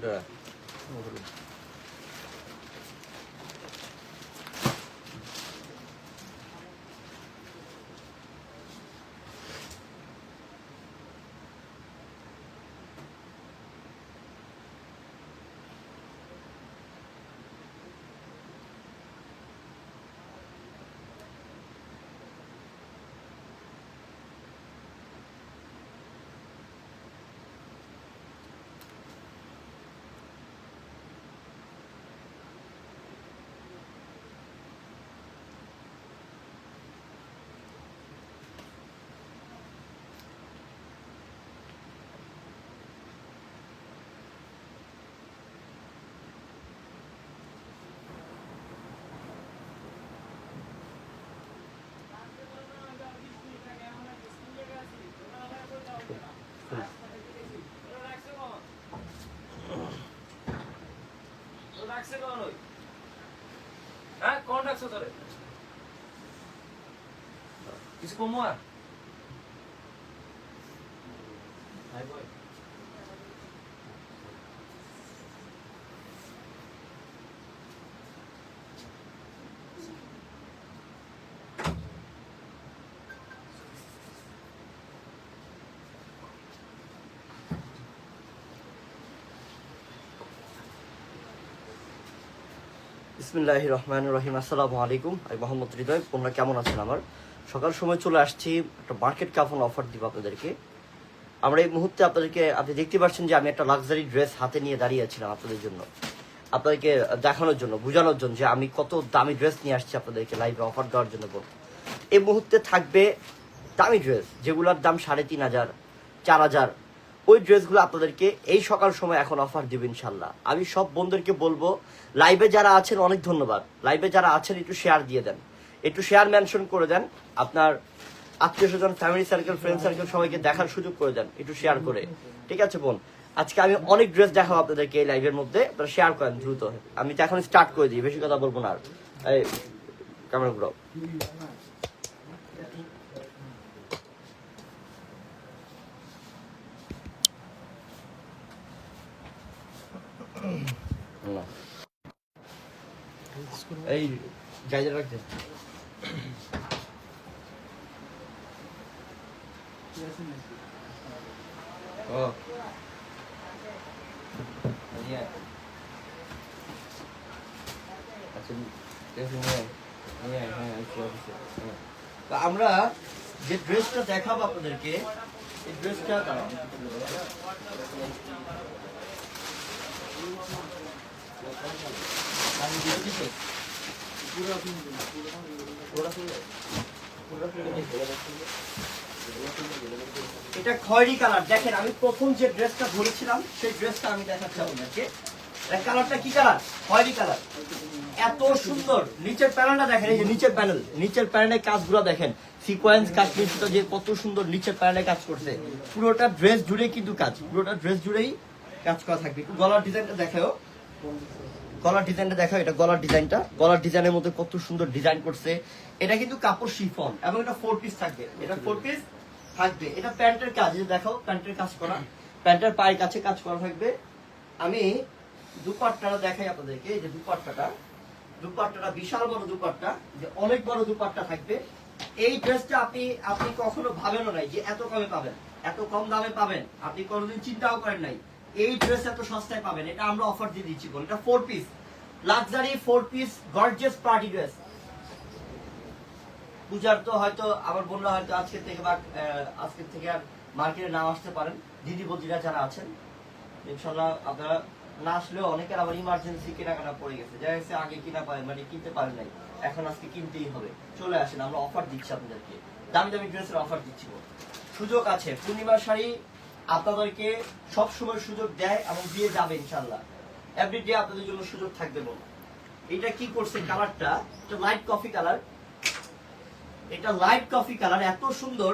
Chocolate খুলুন। রাখছে কোন হ্যাঁ কোন রাখছো তোরে কিছু কমো আর হাই বিসমিল্লাহ রহমান রহিম, আসসালামু আলাইকুম। আমি মোহাম্মদ হৃদয়, তোমরা কেমন আছেন আমার? সকাল সময় চলে আসছি, একটা মার্কেট কাফন অফার দিব আপনাদেরকে। আমরা এই মুহূর্তে আপনাদেরকে, আপনি দেখতে পাচ্ছেন যে আমি একটা লাক্সারি ড্রেস হাতে নিয়ে দাঁড়িয়ে আছিলাম আপনাদের জন্য। আপনাদেরকে দেখানোর জন্য, বোঝানোর জন্য যে আমি কত দামি ড্রেস নিয়ে আসছি আপনাদেরকে লাইভে অফার দেওয়ার জন্য এই মুহূর্তে থাকবে দামি ড্রেস যেগুলোর দাম সাড়ে তিন হাজার, চার হাজার ওই ড্রেসগুলো আপনাদেরকে এই সকাল সময় এখন অফার দিব ইনশাল্লাহ আমি সব বন্ধুদেরকে বলব লাইভে যারা আছেন, অনেক ধন্যবাদ। লাইভে যারা আছেন, একটু শেয়ার দিয়ে দেন। একটু শেয়ার মেনশন করে দেন। আপনার আত্মীয় স্বজন ফ্যামিলি সার্কেল ফ্রেন্ড সার্কেল সবাইকে দেখার সুযোগ করে দেন, একটু শেয়ার করে। ঠিক আছে, বোন? আজকে আমি অনেক ড্রেস দেখাবো আপনাদেরকে এই লাইভের মধ্যে। আপনারা শেয়ার করেন দ্রুত। আমি তো এখন স্টার্ট করে দিই, বেশি কথা বলব না আর। এই ক্যামেরা ঘুরাও না। এই জায়গা রাখতে ও নিয়ে আয়। আচ্ছা ঠিক আছে, নিয়ে আয়। নিয়ে আয়, হ্যাঁ, আচ্ছা, আচ্ছা, হ্যাঁ। তা আমরা যে ড্রেসটা দেখাবো আপনাদেরকে এই ড্রেসটা দাঁড়াও। আমি দিচ্ছি তো। পুরো ফুল- পুরো ফুল- এটা খয়েরি কালার। দেখেন, আমি প্রথম যে ড্রেসটা ধরেছিলাম, সেই ড্রেসটা আমি দেখাচ্ছি আপনাদেরকে এই কালারটা কি কালার? খয়েরি কালার। এত সুন্দর। নিচের প্যানেলটা দেখেন, এই যে নিচের প্যানেল। নিচের প্যানেলের কাজগুলো দেখেন। সিকোয়েন্স কাজ কিন্তু যে কত সুন্দর নিচের প্যানেলে কাজ করছে। পুরোটা ড্রেস জুড়ে কিন্তু কাজ। পুরোটা ড্রেস জুড়েই কাজ করা থাকবে। গলার ডিজাইনটা দেখাও গলার ডিজাইনটা দেখো এটা গলার ডিজাইনটা। গলার ডিজাইনের মধ্যে কত সুন্দর ডিজাইন করছে। এটা কিন্তু কাপড় শিফন এবং এটা ফোর পিস থাকবে। এটা ফোর পিস থাকবে। এটা প্যান্টের কাজ দেখো, প্যান্টের কাজ করা। প্যান্টের পায়ের কাছে কাজ করা থাকবে। আমি দুপাট্টাটা দেখাই আপনাদেরকে, এই যে দুপাট্টাটা। দুপাট্টাটা, বিশাল বড় দুপাট্টা, যে অনেক বড় দুপাট্টা থাকবে। এই ড্রেসটা আপনি আপনি কখনো ভাবেনও নাই যে এত কমে পাবেন। এত কম দামে পাবেন। আপনি কোনোদিন চিন্তাও করেন নাই। এই ড্রেস এত সস্তায় পাবেন, এটা আমরা অফার দিয়ে দিচ্ছি বল। এটা four piece luxury four piece gorgeous party dress পূজার তো হয়তো, আমার বোনরা হয়তো আজকে থেকে বা আজকের থেকে আর মার্কেটে না আসতে পারেন। দিদি বদিরা যারা আছেন, ইনশাল্লাহ আপনারা না আসলেও অনেকের আবার ইমার্জেন্সি কেনাকাটা পড়ে গেছে। যাই হচ্ছে আগে কিনা পায় মানে কিনতে পারেন নাই। এখন আজকে কিনতেই হবে। চলে আসেন, আমরা অফার দিচ্ছি আপনাদেরকে। দামি দামি ড্রেসের অফার দিচ্ছি। সুযোগ আছে পূর্ণিমা শাড়ি আপনাদেরকে সব সময় সুযোগ দেয় এবং দিয়ে যাবে ইনশাল্লাহ এভরিডে আপনাদের জন্য সুযোগ থাকবে বোন এটা কি করছে কালারটা এটা লাইট কফি কালার এটা লাইট কফি কালার এত সুন্দর।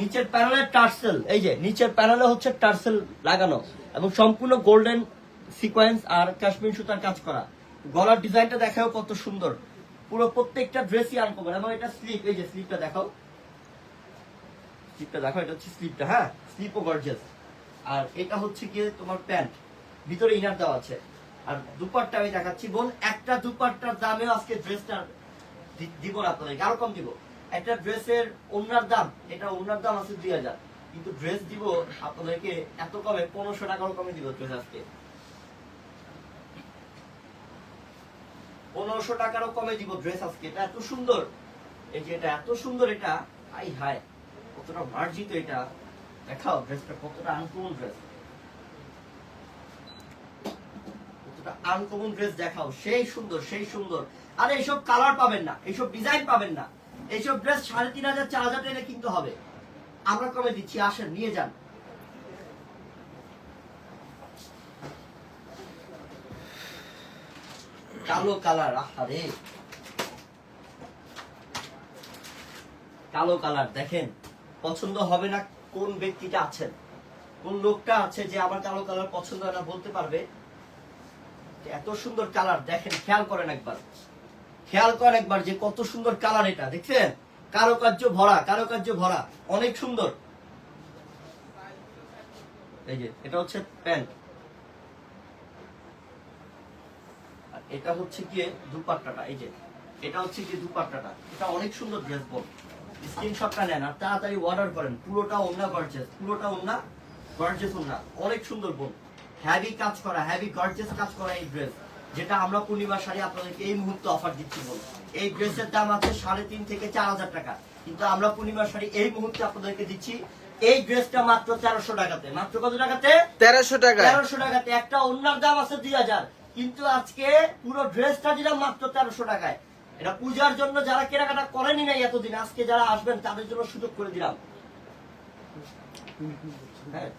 নিচের প্যানেলের টার্সেল, এই যে, নিচের প্যানেলে হচ্ছে টার্সেল লাগানো এবং সম্পূর্ণ গোল্ডেন সিকোয়েন্স আর কাশ্মীর সুতার কাজ করা। গলার ডিজাইনটা দেখাও কত সুন্দর। পুরো প্রত্যেকটা ড্রেসই আনকমন এবং এটা স্লিপ এই যে স্লিপটা দেখাও। স্লিপটা দেখো, এটা হচ্ছে স্লিপটা হ্যাঁ? স্লিপও গর্জিয়াস আর এটা হচ্ছে গিয়ে তোমার প্যান্ট? ভিতরে ইনার দেওয়া আছে। আর দুপাট্টা আমি দেখাচ্ছি, বোন, একটা দুপাট্টার দামেও আজকে ড্রেসটা দিব না আপনাদেরকে, আরও কম দিব। একটা ড্রেসের ওনার দাম, এটা ওনার দাম আছে দুই হাজার। কিন্তু ড্রেস দিব আপনাদেরকে এত কমে, পনেরোশো টাকারও কমে দিব ড্রেস আজকে। পনেরোশো টাকারও কমে দিব ড্রেস আজকে, এটা এত সুন্দর। এই যে এটা এত সুন্দর এটা, আই হায়। কতটা মার্জিত এটা দেখাও ড্রেসটা কতটা আনকমন ড্রেস কতটা আনকমন ড্রেস দেখাও, সেই সুন্দর সেই সুন্দর। এইসব কালার পাবেন না, এইসব ডিজাইন পাবেন না। এইসব ড্রেস সাড়ে তিন হাজার, চার হাজার টাকা কিন্তু হবে। আমরা দিচ্ছি, আসেন, নিয়ে যান। কালো কালার আহারে। কালো কালার দেখেন। পছন্দ হবে না কোন ব্যক্তিটা আছেন? কোন লোকটা আছে যে আমার কালো কালার পছন্দ হয় না বলতে পারবে? এত সুন্দর কালার, দেখেন, খেয়াল করেন একবার। খেয়াল করেন একবার যে কত সুন্দর কালার এটা, দেখছেন? কারুকার্য ভরা কারুকার্য ভরা, অনেক সুন্দর। এই যে, এটা হচ্ছে প্যান্ট। আর এটা হচ্ছে গিয়ে দুপাট্টাটা, এই যে, এটা হচ্ছে গিয়ে দুপাট্টাটা। এটা অনেক সুন্দর ড্রেস বল স্ক্রিনশটটা নেন আর তাড়াতাড়ি অর্ডার করেন। পুরোটা গর্জেস পুরোটা গর্জেস অনেক সুন্দর বোন। হ্যাভি কাজ করা হ্যাভি গর্জেস কাজ করা এই ড্রেস যেটা আমরা পূর্ণিমা শাড়ি আপনাদেরকে এই মুহূর্তে অফার দিচ্ছি বল এই ড্রেসের দাম আছে সাড়ে তিন থেকে চার হাজার টাকা। কিন্তু আমরা পূর্ণিমা শাড়ি এই মুহূর্তে আপনাদেরকে দিচ্ছি এই ড্রেসটা মাত্র তেরোশো টাকাতে। মাত্র কত টাকাতে? তেরোশো টাকা তেরোশো টাকাতে। একটা অন্যার দাম আছে দুই হাজার। কিন্তু আজকে পুরো ড্রেসটা দিলাম মাত্র তেরোশো টাকায়। এটা পূজার জন্য যারা কেনাকাটা করেনি নাই এতদিন, আজকে যারা আসবেন, তাদের জন্য সুযোগ করে দিলাম। হ্যাঁ।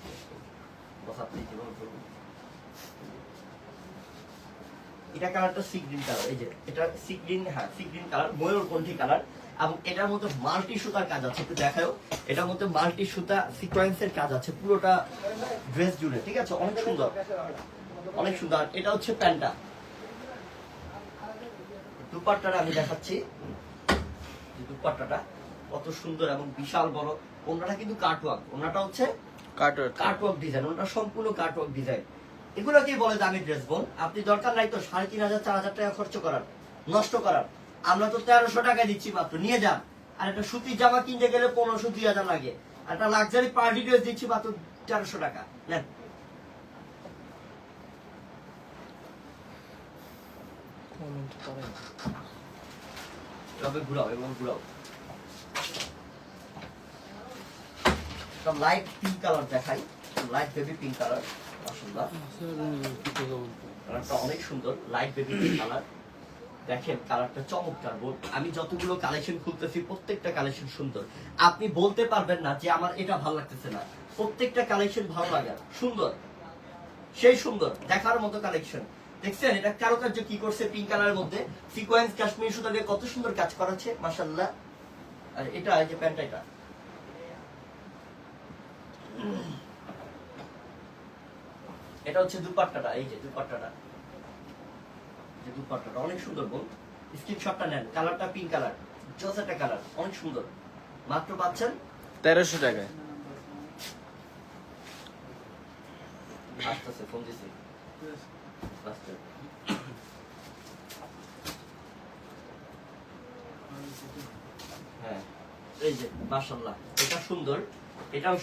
এটা কালারটা কালার এই যে, এটা হ্যাঁ কালার এবং এটার মধ্যে মাল্টি সুতার কাজ আছে, একটু দেখাও এটার মধ্যে মাল্টি সুতা সিকোয়েন্সের কাজ আছে, পুরোটা ড্রেস জুড়ে, ঠিক আছে? অনেক সুন্দর। অনেক সুন্দর। এটা হচ্ছে প্যান্টটা দুপাট্টাটা আমি দেখাচ্ছি। যে দুপাট্টাটা কত সুন্দর এবং বিশাল বড়। ওনাটা কিন্তু কাটওয়ার্ক ওনাটা হচ্ছে কাটর কাটওয়ার্ক ডিজাইন ওটা সম্পূর্ণ কাটওয়ার্ক ডিজাইন এগুলো কি বলে দামি ড্রেস বোন আপনি দরকার নাই তো সাড়ে তিন হাজার চার হাজার টাকা খরচ করার নষ্ট করার। আমরা তো তেরোশো টাকা দিচ্ছি মাত্র। নিয়ে যান। আর একটা সুতির জামা কিনতে গেলে পনেরোশো দুই হাজার লাগে। আর একটা লাক্সারি পার্টি ড্রেস দিচ্ছি মাত্র তেরোশো টাকা। নেন। তবে ঘুরাও এবং ঘুরাও। লাইট পিঙ্ক কালার দেখাই। লাইট বেবি পিঙ্ক কালার মাশাআল্লাহ। কালারটা অনেক সুন্দর লাইট বেবি পিঙ্ক কালার দেখেন কালারটা চমৎকার বোন আমি যতগুলো কালেকশন খুলতেছি প্রত্যেকটা কালেকশন সুন্দর। আপনি বলতে পারবেন না যে আমার এটা ভালো লাগতেছে না। প্রত্যেকটা কালেকশন ভালো লাগার সুন্দর। সেই সুন্দর দেখার মতো কালেকশন দেখছেন এটা কারুকার্য কি করছে পিঙ্ক কালারের মধ্যে? সিকোয়েন্স কাশ্মীর সুতা দিয়ে কত সুন্দর কাজ করাচ্ছে মাশাল্লাহ আর এটা এই যে প্যান্টটা এটা। এটা হচ্ছে দুপাট্টাটা এই যে দুপাট্টাটা। যে দুপাট্টাটা অনেক সুন্দর বোন স্ক্রিনশটটা নেন কালারটা পিঙ্ক কালার জস একটা কালার অনেক সুন্দর। মাত্র পাচ্ছেন? তেরোশো টাকায়। আসতেছে ফোন দিছি। হ্যাঁ এটাও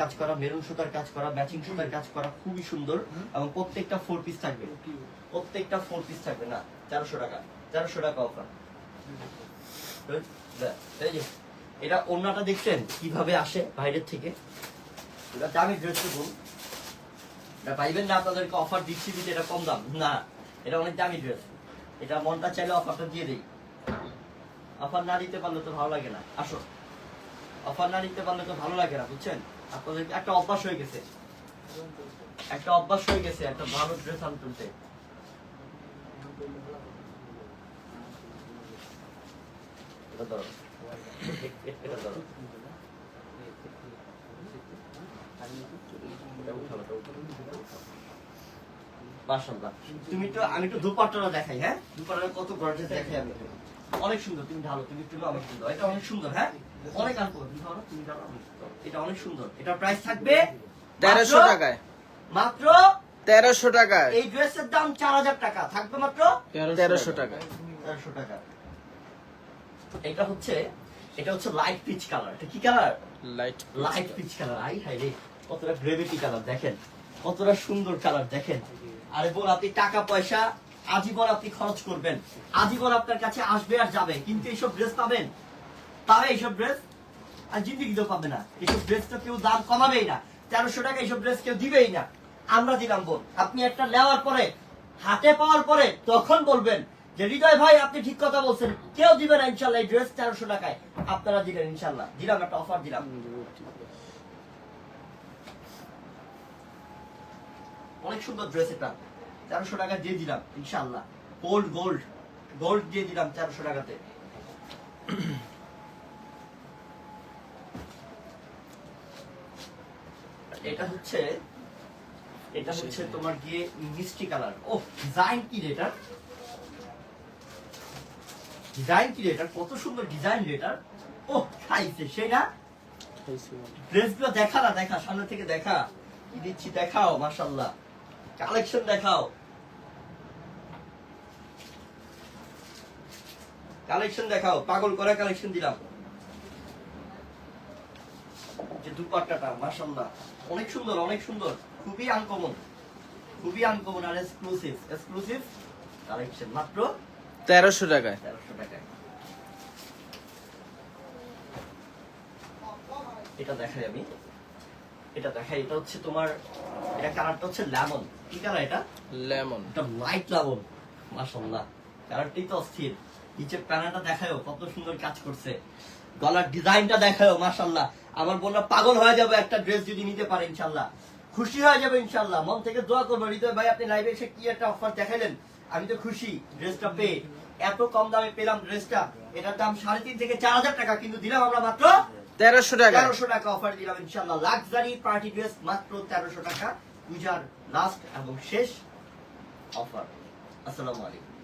কাজ করা মেরুন সুতার কাজ করা খুবই সুন্দর, এবং প্রত্যেকটা ফোর পিস থাকবে। প্রত্যেকটা ফোর পিস থাকবে, না টাকা টাকা অফার এটা ওড়নাটা দেখছেন? কীভাবে আসে বাইরের থেকে? দামি ড্রেস পাইবেন না আপনাদেরকে অফার দিচ্ছি দিতে এটা কম দাম। না, এটা অনেক দামি ড্রেস এটা মনটা চাইলে অফারটা দিয়ে দিই। অফার না দিতে পারলে তো ভালো লাগে না। আসো। অফার না নিতে পারলে তো ভালো লাগে না, বুঝছেন? আপনাদের একটা অভ্যাস হয়ে গেছে। একটা অভ্যাস হয়ে গেছে, একটা ভালো ড্রেস আনতে তুলতে এটা ধরো। এটা ধরো এটা উঠাও, এটা উঠাও। মাশাআল্লাহ। তুমি তো আমি তো দুপাট্টাটা দেখাই হ্যাঁ? দুপাট্টাটা কত গর্জিয়াস দেখাই আমি অনেক সুন্দর তুমি ঢালো তুমি একটু অনেক সুন্দর। এটা অনেক সুন্দর হ্যাঁ? অনেক আনকো তুমি ধরো তুমি ধরো। এটা অনেক সুন্দর। এটার প্রাইস থাকবে তেরোশো টাকায়। মাত্র তেরোশো টাকায়। এই ড্রেসের দাম চার হাজার টাকা। থাকবে মাত্র তেরোশো টাকায়। তেরোশো টাকা এটা হচ্ছে এটা হচ্ছে লাইট পিচ কালার এটা কি colour light light peach colour I হাই রে। কতটা গ্রেভিটি কালার দেখেন, কতটা সুন্দর কালার দেখেন। আরে বোন, আপনি টাকা, পয়সা, আজীবন আপনি খরচ করবেন। আজীবন আপনার কাছে আসবে আর যাবে। কিন্তু এইসব ড্রেস পাবেন? পাবে এইসব ড্রেস আর জিন্দিগিতেও পাবে না। এইসব ড্রেস তো কেউ দাম কমাবেই না। তেরোশো টাকা এইসব ড্রেস কেউ দিবেই না। আমরা দিলাম বোন। আপনি একটা নেওয়ার পরে, হাতে পাওয়ার পরে তখন বলবেন যে, হৃদয় ভাই, আপনি ঠিক কথা বলছেন। কেউ দিবেন ইনশাল্লাহ এই ড্রেস তেরোশো টাকায়। আপনারা দিলেন ইনশাল্লাহ। দিলাম, একটা অফার দিলাম। অনেক সুন্দর ড্রেস এটা। তেরোশো টাকা দিয়ে দিলাম ইনশাল্লাহ গোল্ড গোল্ড গোল্ড দিয়ে দিলাম তেরোশো টাকাতে। এটা হচ্ছে এটা হচ্ছে তোমার গিয়ে মিষ্টি কালার। ও ডিজাইন কি রে এটার ডিজাইন কি রে কত সুন্দর ডিজাইন রে এটার ও খাইছে না? ড্রেসগুলো দেখা না দেখা সামনে থেকে দেখা। কি দিচ্ছি দেখাও মাশাল্লাহ কালেকশন দেখাও। কালেকশন দেখাও। পাগল করা কালেকশন দিলাম। যে দুপাট্টাটা মাশাল্লাহ অনেক সুন্দর অনেক সুন্দর। খুবই আনকমন খুবই আনকমন আর এক্সক্লুসিভ এক্সক্লুসিভ কালেকশন মাত্র তেরোশো টাকায়। তেরোশো টাকায়। এটা দেখাই আমি। এটা দেখাই এটা হচ্ছে তোমার এটা কালারটা হচ্ছে লেমন কি কালার এটা? লেমন এটা লাইট লেমন মাশাআল্লাহ। কালারটাই তো অস্থির। নিচের প্যানেলটা দেখায়ও কত সুন্দর কাজ করছে। গলার ডিজাইনটা দেখায়ও মাশাআল্লাহ। আমার বোনরা পাগল হয়ে যাবে একটা ড্রেস যদি নিতে পারে ইনশাআল্লাহ। খুশি হয়ে যাবে ইনশাআল্লাহ। মন থেকে দোয়া করব হৃদয় ভাই আপনি লাইভে এসে কি একটা অফার দেখাইলেন? আমি তো খুশি ড্রেসটা পেয়ে। এত কম দামে পেলাম ড্রেসটা এটার দাম সাড়ে তিন থেকে চার হাজার টাকা কিন্তু দিলাম আমরা মাত্র তেরোশো টাকায় তেরোশো টাকা অফার দিলাম ইনশাল্লাহ লাক্সারি পার্টি ড্রেস মাত্র তেরোশো টাকা। পূজার লাস্ট এবং শেষ অফার আসসালামু আলাইকুম।